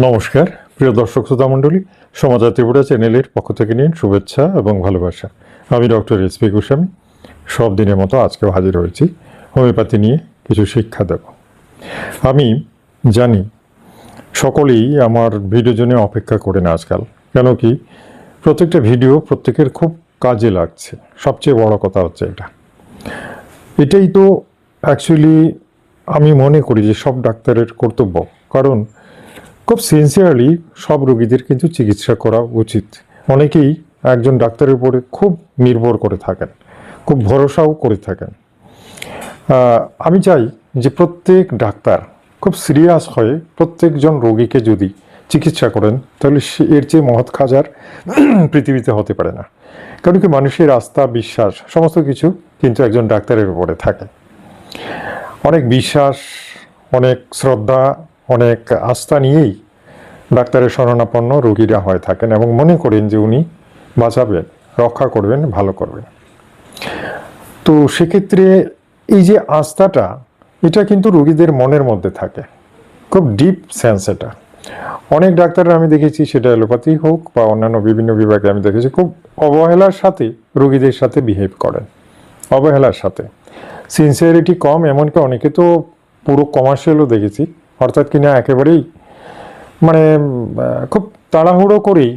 নমস্কার, প্রিয় দর্শক শ্রোতা মণ্ডলী সমাচার ত্রিপুরা চ্যানেলের পক্ষ থেকে নিন শুভেচ্ছা এবং ভালোবাসা। আমি ডক্টর এস পি গোস্বামী, সব দিনের মতো আজকেও হাজির হয়েছি। হোমিওপ্যাথি নিয়ে কিছু শিক্ষা দেব। আমি জানি সকলেই আমার ভিডিও জন্য অপেক্ষা করেন আজকাল কেন কি প্রত্যেকটা ভিডিও প্রত্যেকের খুব কাজে লাগছে। সবচেয়ে বড় কথা হচ্ছে এটা। এটাই তো অ্যাকচুয়ালি আমি মনে করি যে সব ডাক্তারের কর্তব্য। কারণ খুব সিনসিয়ারলি সব রোগীদের কিন্তু চিকিৎসা করা উচিত। অনেকেই একজন ডাক্তারের উপরে খুব নির্ভর করে থাকেন, খুব ভরসাও করে থাকেন। আমি চাই যে প্রত্যেক ডাক্তার খুব সিরিয়াস হয়ে প্রত্যেকজন রোগীকে যদি চিকিৎসা করেন, তাহলে এর চেয়ে মহৎ খাজার পৃথিবীতে হতে পারে না। কারণ কি মানুষের আস্থা, বিশ্বাস, সমস্ত কিছু কিন্তু একজন ডাক্তারের উপরে থাকে। অনেক বিশ্বাস, অনেক শ্রদ্ধা, অনেক আস্থা নিয়েই ডাক্তারের শরণাপন্ন রোগীরা হয়ে থাকেন এবং মনে করেন যে উনি বাঁচাবেন রক্ষা করবেন, ভালো করবেন। তো সেক্ষেত্রে এই যে আস্থাটা, এটা কিন্তু রোগীদের মনের মধ্যে থাকে। খুব ডিপ সেন্স এটা। অনেক ডাক্তাররা আমি দেখেছি সেটা অ্যালোপ্যাথি হোক বা অন্যান্য বিভিন্ন বিভাগে আমি দেখেছি, খুব অবহেলার সাথে রোগীদের সাথে বিহেভ করেন। অবহেলার সাথে। সিনসিয়ারিটি কম, এমনকি অনেকে তো পুরো কমার্শিয়ালও দেখেছি। অর্থাৎ কিনা একেবারেই মানে খুব তাড়াহুড়ো করেই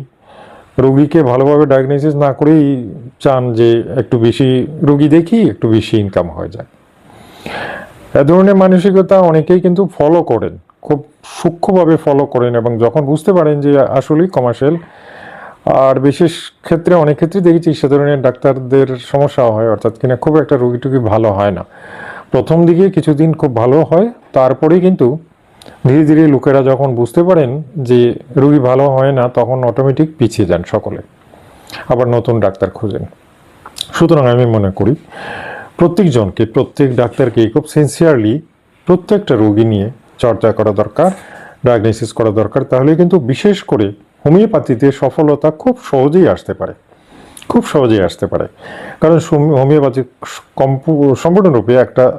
রোগীকে ভালোভাবে ডায়াগনোসিস না করেই চান যে একটু বেশি রোগী দেখি, একটু বেশি ইনকাম হয়ে যায়। এ ধরনের মানসিকতা অনেকেই কিন্তু ফলো করেন, খুব সূক্ষ্মভাবে ফলো করেন এবং যখন বুঝতে পারেন যে আসলেই কমার্শিয়াল আর বিশেষ ক্ষেত্রে অনেক ক্ষেত্রে দেখেছি সে ধরনের ডাক্তারদের সমস্যা হয়, অর্থাৎ কিনা খুব একটা রোগী টুগী ভালো হয় না। প্রথম দিকে কিছুদিন খুব ভালো হয়, তারপরেই কিন্তু ধীরে ধীরে লোকেরা যখন বুঝতে পারেন যে রুগী ভালো হয় না, তখন অটোমেটিক পিছিয়ে যান সকলে। আবার নতুন ডাক্তার খোঁজেন। সুতরাং আমি মনে করি প্রত্যেকজনকে প্রত্যেক ডাক্তারকে খুব সিনসিয়ারলি প্রত্যেকটা রোগী নিয়ে চর্চা করা দরকার ডায়াগনোসিস করা দরকার। তাহলে কিন্তু বিশেষ করে হোমিওপ্যাথিতে সফলতা খুব সহজেই আসতে পারে। খুব সহজেই আসতে পারে। কারণ হোমি- হোমিওপ্যাথি সম্পূর্ণরূপে একটা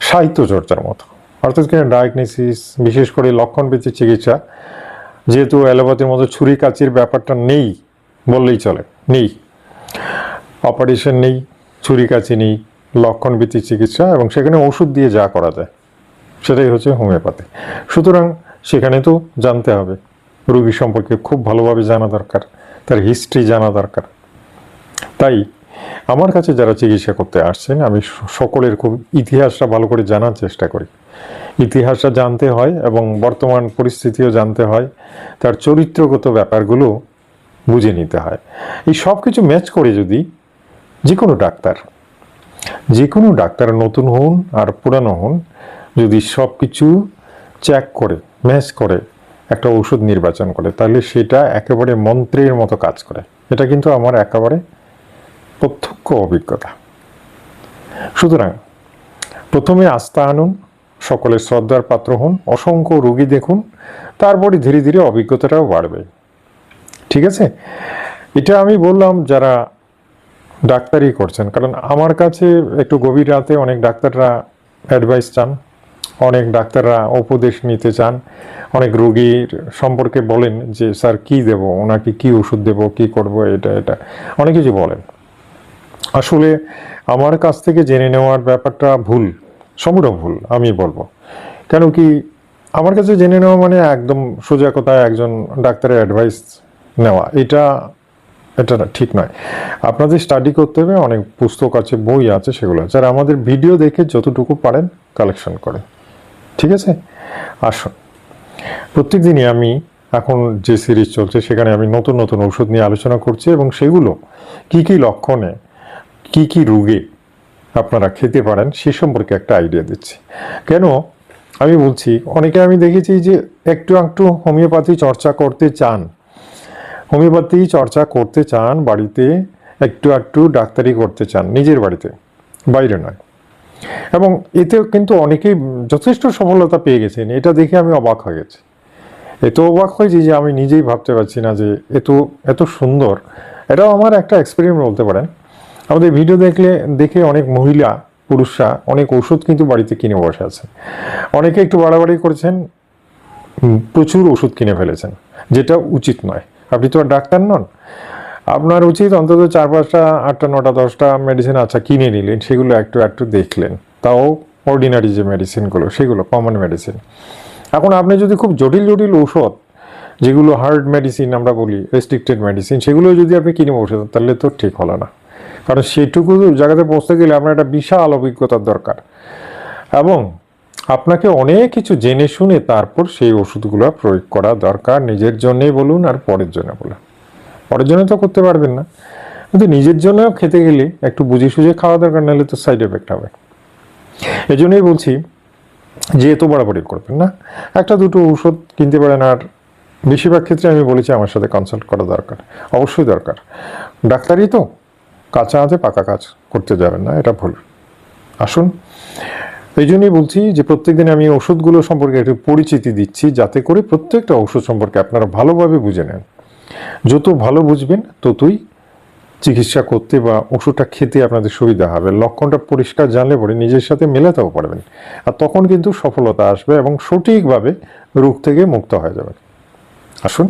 সাহিত্য চর্চার মতো। অর্থাৎ ডায়াগনোসিস, বিশেষ করে লক্ষণ ভিত্তিক চিকিৎসা, যেহেতু অ্যালোপ্যাথির মতো ছুরি কাচির ব্যাপারটা নেই বললেই চলে, নেই। অপারেশন নেই, ছুরি কাচি নেই, লক্ষণ ভিত্তিক চিকিৎসা এবং সেখানে ওষুধ দিয়ে যা করা যায়, সেটাই হচ্ছে হোমিওপ্যাথি। সুতরাং সেখানে তো জানতে হবে, রোগী সম্পর্কে খুব ভালোভাবে জানা দরকার, তার হিস্ট্রি জানা দরকার। তাই আমার কাছে যারা চিকিৎসা করতে আসছেন, আমি সকলের খুব ইতিহাসটা ভালো করে জানার চেষ্টা করি। ইতিহাসটা জানতে হয় এবং বর্তমান পরিস্থিতিও জানতে হয়। তার চরিত্রগত ব্যাপারগুলো বুঝে নিতে হয়। এই সব কিছু ম্যাচ করে যদি যে কোনো ডাক্তার যে কোনো ডাক্তার নতুন হন আর পুরানো হন, যদি সব কিছু চেক করে ম্যাচ করে, একটা ওষুধ নির্বাচন করে, তাহলে সেটা একেবারে মন্ত্রের মতো কাজ করে। এটা কিন্তু আমার একেবারে প্রত্যক্ষ অভিজ্ঞতা। সুতরাং প্রথমে আস্থা আনুন সকলের শ্রদ্ধার পাত্র হন, অসংখ্য রোগী দেখুন তারপরে ধীরে ধীরে অভিজ্ঞতাটাও বাড়বে। ঠিক আছে? এটা আমি বললাম যারা ডাক্তারি করছেন, কারণ আমার কাছে একটু গভীর রাতে অনেক ডাক্তাররা অ্যাডভাইস চান, অনেক ডাক্তাররা উপদেশ নিতে চান, অনেক রোগীর সম্পর্কে বলেন যে, স্যার, কি দেব? ওনাকে কি ওষুধ দেব? কি করব? এটা এটা। অনেক কিছু বলেন। আসলে আমার কাছ থেকে জেনে নেওয়ার ব্যাপারটা ভুল। সম্পূর্ণ ভুল আমি বলব। কেন কি আমার কাছে জেনে নেওয়া মানে একদম সোজা কথায় একজন ডাক্তারের অ্যাডভাইস নেওয়া। এটা এটা ঠিক নয়। আপনাদের স্টাডি করতে হবে, অনেক পুস্তক আছে, বই আছে সেগুলো। আর আমাদের ভিডিও দেখে যতটুকু পারেন কালেকশন করেন। ঠিক আছে? আসুন। প্রত্যেক দিনই আমি এখন যে সিরিজ চলছে, সেখানে আমি নতুন নতুন ওষুধ নিয়ে আলোচনা করছি এবং সেগুলো কি কি লক্ষণে, কি কি রোগে আপনারা খেতে পারেন, সে সম্পর্কে একটা আইডিয়া দিচ্ছি। কেন? আমি বলছি, অনেকে আমি দেখেছি যে একটু একটু হোমিওপ্যাথি চর্চা করতে চান। হোমিওপ্যাথি চর্চা করতে চান, বাড়িতে একটু একটু ডাক্তারি করতে চান, নিজের বাড়িতে, বাইরে নয়। এবং এতেও কিন্তু অনেকেই যথেষ্ট সফলতা পেয়ে গেছেন, এটা দেখে আমি অবাক হয়ে গেছি। এত অবাক হয়েছি যে আমি নিজেই ভাবতে পারছি না যে এত এত সুন্দর। এটাও আমার একটা এক্সপেরিমেন্ট বলতে পারেন। আমাদের ভিডিও দেখলে, দেখে অনেক মহিলা, পুরুষরা অনেক ওষুধ কিন্তু বাড়িতে কিনে বসে আছে অনেকে একটু বাড়াবাড়ি করেছেন প্রচুর ওষুধ কিনে ফেলেছেন, যেটা উচিত নয়। আপনি তো আর ডাক্তার নন। আপনার উচিত অন্তত চার পাঁচটা, আটটা, নটা, দশটা মেডিসিন আচ্ছা কিনে নিলেন, সেগুলো একটু একটু দেখলেন। তাও অর্ডিনারি যে মেডিসিনগুলো সেগুলো কমন মেডিসিন এখন আপনি যদি খুব জটিল জটিল ঔষধ, যেগুলো হার্ড মেডিসিন আমরা বলি রেস্ট্রিক্টেড মেডিসিন সেগুলো যদি আপনি কিনে বসে তাহলে তো ঠিক হলো না। কারণ সেটুকু জায়গাতে পৌঁছতে গেলে আপনার একটা বিশাল অভিজ্ঞতার দরকার। এবং আপনাকে অনেক কিছু জেনে শুনে তারপর সেই ওষুধগুলো প্রয়োগ করা দরকার। নিজের জন্যেই বলুন আর পরের জন্য বলুন। পরের জন্য তো করতে পারবেন না। কিন্তু নিজের জন্য খেতে গেলে একটু বুঝে সুঝে খাওয়া দরকার, নাহলে তো সাইড এফেক্ট হবে। এই জন্যই বলছি, যে এত বাড়াবাড়ি করবেন না। একটা, দুটো ওষুধ কিনতে পারেন আর বেশিরভাগ ক্ষেত্রে আমি বলেছি আমার সাথে কনসাল্ট করা দরকার। অবশ্যই দরকার। ডাক্তারই তো। কাঁচা আছে, পাকা কাজ করতে যাবেন না, এটা ভুল। আসুন, এই জন্যই বলছি যে প্রত্যেকদিন আমি ওষুধগুলো সম্পর্কে একটু পরিচিতি দিচ্ছি, যাতে করে প্রত্যেকটা ওষুধ সম্পর্কে আপনারা ভালোভাবে বুঝে নেন। যত ভালো বুঝবেন, ততই চিকিৎসা করতে বা ওষুধটা খেতে আপনাদের সুবিধা হবে। লক্ষণটা পরিষ্কার জানলে পরে নিজের সাথে মেলাতেও পারবেন। আর তখন কিন্তু সফলতা আসবে এবং সঠিকভাবে রোগ থেকে মুক্ত হয়ে যাবেন। আসুন,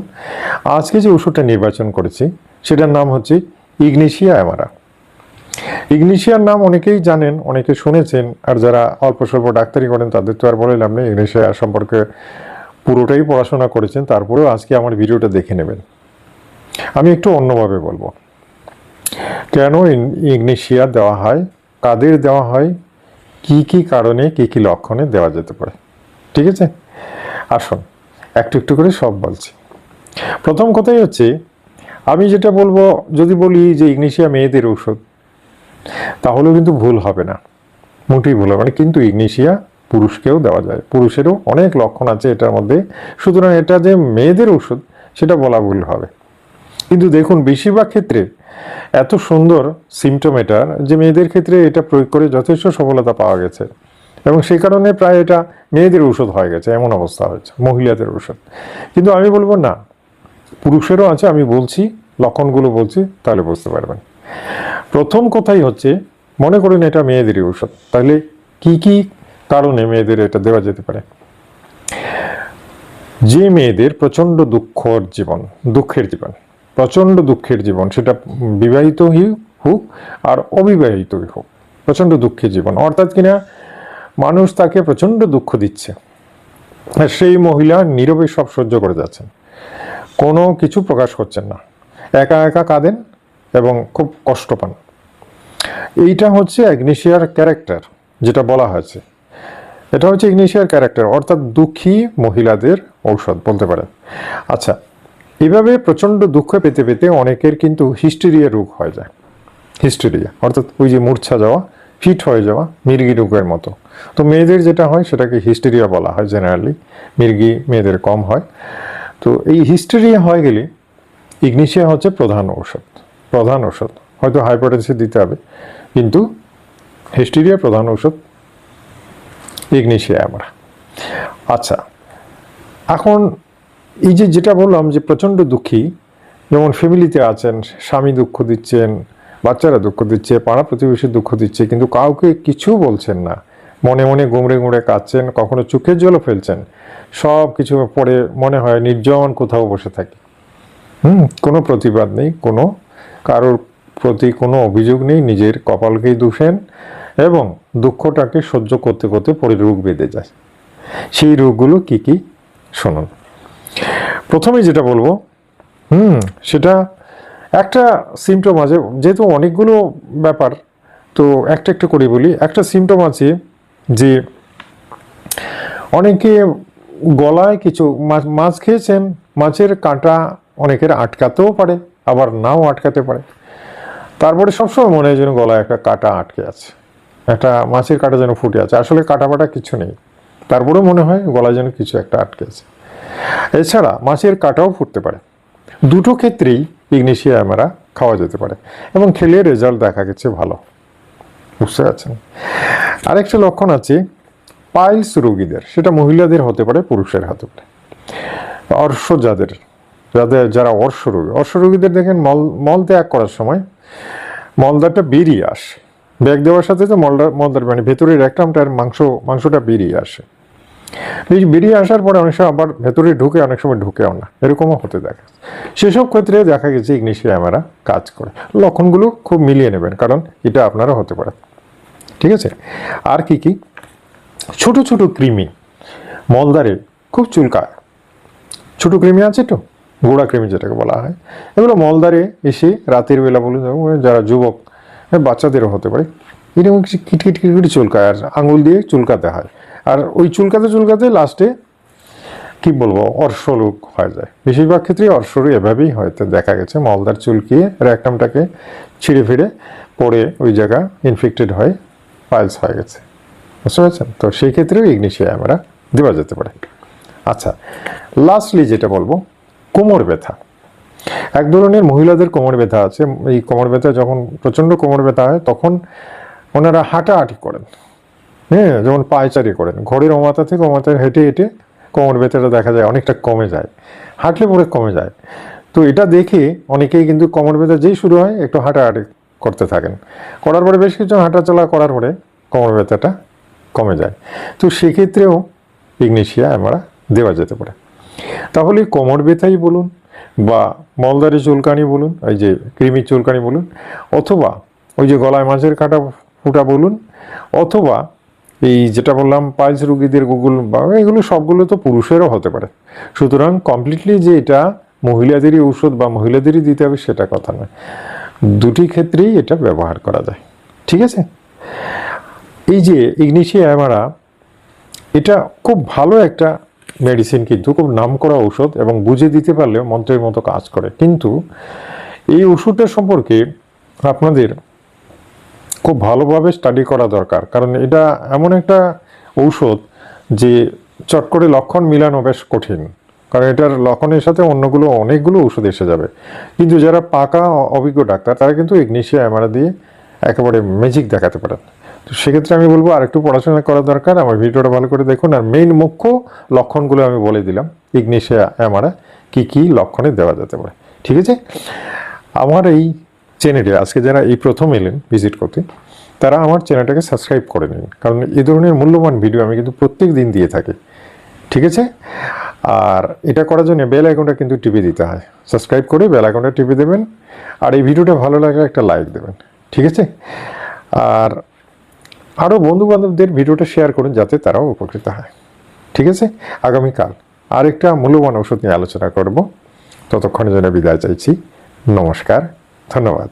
আজকে যে ওষুধটা নির্বাচন করেছি, সেটার নাম হচ্ছে ইগনেশিয়া অ্যামারা ইগনেশিয়ার নাম অনেকেই জানেন, অনেকে শুনেছেন, আর যারা অল্প স্বল্প ডাক্তারি করেন তাদের তো আর বলে লাভ নেই, ইগনেশিয়া সম্পর্কে পুরোটাই পড়াশোনা করেছেন, তারপরেও আজকে আমার ভিডিওটা দেখে নেবেন। আমি একটু অন্যভাবে বলব। কেন ইগনেশিয়া দেওয়া হয়? কাদের দেওয়া হয়? কি কি কারণে, কি কি লক্ষণে দেওয়া যেতে পারে? ঠিক আছে? আসুন, একটু একটু করে সব বলছি। প্রথম কথাই হচ্ছে আমি যেটা বলব, যদি বলি যে ইগনেশিয়া মেয়েদের ঔষধ তাহলেও কিন্তু ভুল হবে না। মোটেই ভুল হবে না, কিন্তু ইগনেশিয়া পুরুষকেও দেওয়া যায়। পুরুষেরও অনেক লক্ষণ আছে এটার মধ্যে। সুতরাং এটা যে মেয়েদের ওষুধ সেটা বলা ভুল হবে। কিন্তু দেখুন, বেশিরভাগ ক্ষেত্রে এত সুন্দর সিমটম এটার যে মেয়েদের ক্ষেত্রে এটা প্রয়োগ করে যথেষ্ট সফলতা পাওয়া গেছে। এবং সেই কারণে প্রায় এটা মেয়েদের ঔষধ হয়ে গেছে, এমন অবস্থা হয়েছে, মহিলাদের ঔষধ। কিন্তু আমি বলব না পুরুষেরও আছে, আমি বলছি, লক্ষণগুলো বলছি, তাহলে বুঝতে পারবেন। প্রথম কথাই হচ্ছে, মনে করুন এটা মেয়েদেরই ঔষধ, তাহলে কি কি কারণে মেয়েদের এটা দেওয়া যেতে পারে? যে মেয়েদের প্রচণ্ড দুঃখর জীবন, দুঃখের জীবন, প্রচণ্ড দুঃখের জীবন, সেটা বিবাহিত হোক আর অবিবাহিতই হোক, প্রচণ্ড দুঃখের জীবন, অর্থাৎ কিনা মানুষ তাকে প্রচণ্ড দুঃখ দিচ্ছে। সেই মহিলা নীরবে সব সহ্য করে যাচ্ছেন। কোনো কিছু প্রকাশ করছেন না। একা একা কাঁদেন এবং খুব কষ্ট পান। এইটা হচ্ছে অ্যাগনেশিয়ার ক্যারেক্টার, যেটা বলা হয়েছে। এটা হচ্ছে ইগনেশিয়ার ক্যারেক্টার, অর্থাৎ দুঃখী মহিলাদের ঔষধ বলতে পারেন। আচ্ছা এভাবে প্রচণ্ড দুঃখ পেতে পেতে অনেকের কিন্তু হিস্টেরিয়া রোগ হয়ে যায়। হিস্টেরিয়া, অর্থাৎ ওই যে মূর্ছা যাওয়া, ফিট হয়ে যাওয়া, মির্গি রোগের মতো। তো মেয়েদের যেটা হয়, সেটাকে হিস্টেরিয়া বলা হয় জেনারেলি মির্গি মেয়েদের কম হয়। তো এই হিস্টেরিয়া হয়ে গেলে ইগনেশিয়া হচ্ছে প্রধান ঔষধ প্রধান ঔষধ। হয়তো হাইপারটেন্সি দিতে হবে, কিন্তু হিস্টেরিয়া প্রধান ঔষধ ইগনেশিয়া আমরা। আচ্ছা এখন এই যে যেটা বললাম যে প্রচণ্ড দুঃখী, যেমন ফ্যামিলিতে আছেন, স্বামী দুঃখ দিচ্ছেন, বাচ্চারা দুঃখ দিচ্ছে, পাড়া প্রতিবেশী দুঃখ দিচ্ছে, কিন্তু কাউকে কিছু বলছেন না। মনে মনে গুমড়ে গুমড়ে কাঁদছেন, কখনো চোখের জলও ফেলছেন। সব কিছু পরে মনে হয় নির্জন কোথাও বসে থাকি। হুম, কোনো প্রতিবাদ নেই, কোনো কারোর প্রতি কোনো অভিযোগ নেই, নিজের কপালকেই দূষেন এবং দুঃখটাকে সহ্য করতে করতে পরে রোগ বেঁধে যায়। সেই রোগগুলো কি কি? শুনুন। প্রথমে যেটা বলব, হুম, সেটা একটা সিমটম আছে, যেহেতু অনেকগুলো ব্যাপার, তো একটা একটা করে বলি। একটা সিমটম আছে যে অনেকে গলায় কিছু মাছ মাছ খেয়েছেন, মাছের কাঁটা অনেকের আটকাতেও পারে, আবার নাও আটকাতে পারে। তারপরে সবসময় মনে হয় যেন গলায় একটা কাঁটা আটকে আছে, একটা মাছের কাঁটা যেন ফুটে আছে। আসলে কাঁটা ফাটা কিছু নেই, তারপরেও মনে হয় গলায় যেন কিছু একটা আটকে আছে। এছাড়া মাছের কাঁটাও ফুটতে পারে। দুটো ক্ষেত্রেই ইগনেশিয়া অ্যামারা খাওয়া যেতে পারে এবং খেলে রেজাল্ট দেখা গেছে ভালো। বুঝতে পারছেন? আরেকটা লক্ষণ আছে, পাইলস রোগীদের, সেটা মহিলাদের হতে পারে, পুরুষের হতে পারে। অর্শ যাদের যাদের, যারা অর্শ রোগী, অর্শ রোগীদের দেখেন মল মল ত্যাগ করার সময় মলদারটা বেরিয়ে আসে। ব্যাগ দেওয়ার সাথে তো মলদার মলদার মানে ভেতরের একটামটার মাংস, মাংসটা বেরিয়ে আসে। বেরিয়ে আসার পরে অনেক সময় আবার ভেতরে ঢুকে, অনেক সময় ঢুকেও না। এরকমও হতে দেখা সেসব ক্ষেত্রে দেখা গেছে, ইগনিশিয়া ক্যামেরা কাজ করে। লক্ষণগুলো খুব মিলিয়ে নেবেন, কারণ এটা আপনারও হতে পারে। ঠিক আছে? আর কি কি? ছোট ছোট কৃমি, মলদারে খুব চুলকায়। ছোট কৃমি আছে তো? গোড়া কৃমি যেটাকে বলা হয়। এগুলো মলদারে এসে রাতের বেলা বলুন যারা যুবক বাচ্চাদেরও হতে পারে। এরকম কিছু কিটকিট কিটকিট চুলকায়, আর আঙুল দিয়ে চুলকাতে হয়। আর ওই চুলকাতে চুলকাতে লাস্টে কি বলব অর্শরোগ হয়ে যায়। বেশিরভাগ ক্ষেত্রেই অর্শরোগ এভাবেই হয়তো দেখা গেছে মলদার চুলকিয়ে র্যাকটামটাকে ছিঁড়ে ফিরে পড়ে ওই জায়গা ইনফেক্টেড হয়ে। পাইলস হয়ে গেছে। বুঝতে পারছেন? তো সেই ক্ষেত্রেও ইগনিশিয়া আমরা দেওয়া যেতে পারে। আচ্ছা লাস্টলি যেটা বলব, কোমর ব্যথা। এক ধরনের মহিলাদের কোমর ব্যথা আছে। এই কোমর ব্যথা যখন প্রচণ্ড কোমর ব্যথা হয়, তখন ওনারা হাঁটাহাঁটি করেন। হ্যাঁ যেমন পায়চারি করেন। ঘরের অমাতা থেকে অমাতায় হেঁটে হেঁটে কোমর ব্যথাটা দেখা যায়, অনেকটা কমে যায়। হাঁটলে পরে কমে যায়। তো এটা দেখে অনেকেই কিন্তু কোমর ব্যথা যেই শুরু হয়, একটু হাঁটাহাঁটি করতে থাকেন। করার পরে বেশ কিছু হাঁটাচলা করার পরে কোমর ব্যথাটা কমে যায়। তো সেক্ষেত্রেও ইগনেশিয়া আমরা দেওয়া যেতে পারে। তাহলে কোমর ব্যথাই বলুন বা মলদারি চুলকানি বলুন ওই যে কৃমি চুলকানি বলুন, অথবা ওই যে গলায় মাছের কাটা ফুটা বলুন, অথবা এই যেটা বললাম পাইলস রুগীদের গুগল বা এগুলো সবগুলো তো পুরুষেরও হতে পারে। সুতরাং কমপ্লিটলি যে এটা মহিলাদেরই ঔষধ বা মহিলাদেরই দিতে হবে সেটা কথা নয়। দুটি ক্ষেত্রেই এটা ব্যবহার করা যায়। ঠিক আছে? এই যে ইগনিশিয়া অ্যামারা, এটা খুব ভালো একটা মেডিসিন কিন্তু, খুব নামকরা ঔষধ এবং বুঝে দিতে পারলে মন্ত্রের মতো কাজ করে। কিন্তু এই ওষুধটা সম্পর্কে আপনাদের খুব ভালোভাবে স্টাডি করা দরকার। কারণ এটা এমন একটা ঔষধ যে চট করে লক্ষণ মিলানো বেশ কঠিন। কারণ এটার লক্ষণের সাথে অন্যগুলো অনেকগুলো ওষুধ এসে যাবে। কিন্তু যারা পাকা অভিজ্ঞ ডাক্তার, তারা কিন্তু ইগনিশিয়া অ্যামারা দিয়ে একেবারে ম্যাজিক দেখাতে পারেন। তো সেক্ষেত্রে আমি বলব আরেকটু পড়াশোনা করা দরকার। আমার ভিডিওটা ভালো করে দেখুন। আর মেইন মুখ্য লক্ষণগুলো আমি বলে দিলাম। ইগনিশিয়া অ্যামারা কি কি লক্ষণে দেওয়া যেতে পারে। ঠিক আছে? আমার এই চ্যানেলে, আজকে যারা এই প্রথম এলেন ভিজিট করতে, তারা আমার চ্যানেলটাকে সাবস্ক্রাইব করে নিন। কারণ এই ধরনের মূল্যবান ভিডিও আমি কিন্তু প্রত্যেক দিন দিয়ে থাকি। ঠিক আছে? আর এটা করার জন্য বেল আইকনটা কিন্তু টিপে দিতে হয়। সাবস্ক্রাইব করে বেল আইকনটা টিপে দেবেন আর এই ভিডিওটা ভালো লাগলে একটা লাইক দেবেন, ঠিক আছে? আর আরও বন্ধু বান্ধবদের ভিডিওটা শেয়ার করুন যাতে তারাও উপকৃত হয়, ঠিক আছে? আগামীকাল আরেকটা মূল্যবান ওষুধ নিয়ে আলোচনা করব। ততক্ষণের জন্য বিদায় চাইছি। নমস্কার, ধন্যবাদ।